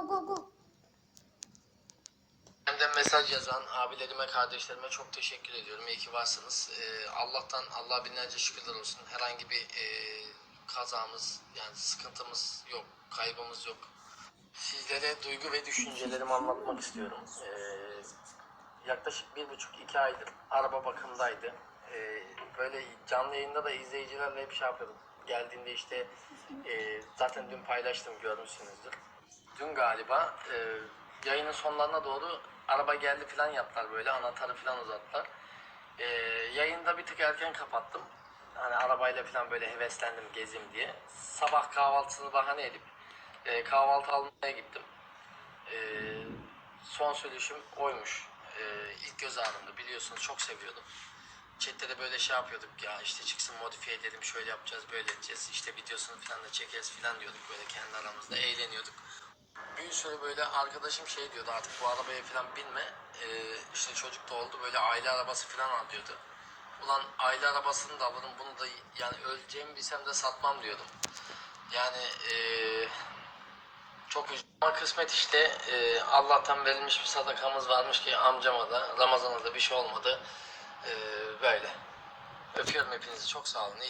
go go go. Benden mesaj yazan abilerime, kardeşlerime çok teşekkür ediyorum. İyi ki varsınız. Ee, Allah'tan Allah binlerce şükürler olsun. Herhangi bir e, kazamız, yani sıkıntımız yok, kaybımız yok. Sizlere duygu ve düşüncelerimi anlatmak istiyorum. Ee, yaklaşık bir buçuk iki aydır araba bakımdaydı. Ee, böyle canlı yayında da izleyicilerle hep şey yapıyordum. Geldiğinde işte e, zaten dün paylaştım görmüşsünüzdür. Dün galiba e, yayının sonlarına doğru araba geldi falan yaptılar böyle anahtarı falan uzattılar. E, yayında bir tık erken kapattım. Hani arabayla falan böyle heveslendim gezeyim diye. Sabah kahvaltısını bahane edip e, kahvaltı almaya gittim. E, son sürüşüm oymuş. E, ilk göz ağrımdı biliyorsunuz çok seviyordum. Chat'te de böyle şey yapıyorduk ya işte çıksın modifiye edelim şöyle yapacağız böyle edeceğiz işte videosunu falan da çekeriz falan diyorduk böyle kendi aramızda eğleniyorduk. Bir süre böyle arkadaşım şey diyordu artık bu arabaya falan binme ee, işte çocuk da oldu böyle aile arabası falan al diyordu. Ulan aile arabasını da alırım bunu da yani öleceğimi bilsem de satmam diyordum. Yani ee, çok üzüldüm. Ama kısmet işte ee, Allah'tan verilmiş bir sadakamız varmış ki amcama da Ramazan'a da bir şey olmadı. Ee, böyle. Öpüyorum hepinizi çok sağ olun.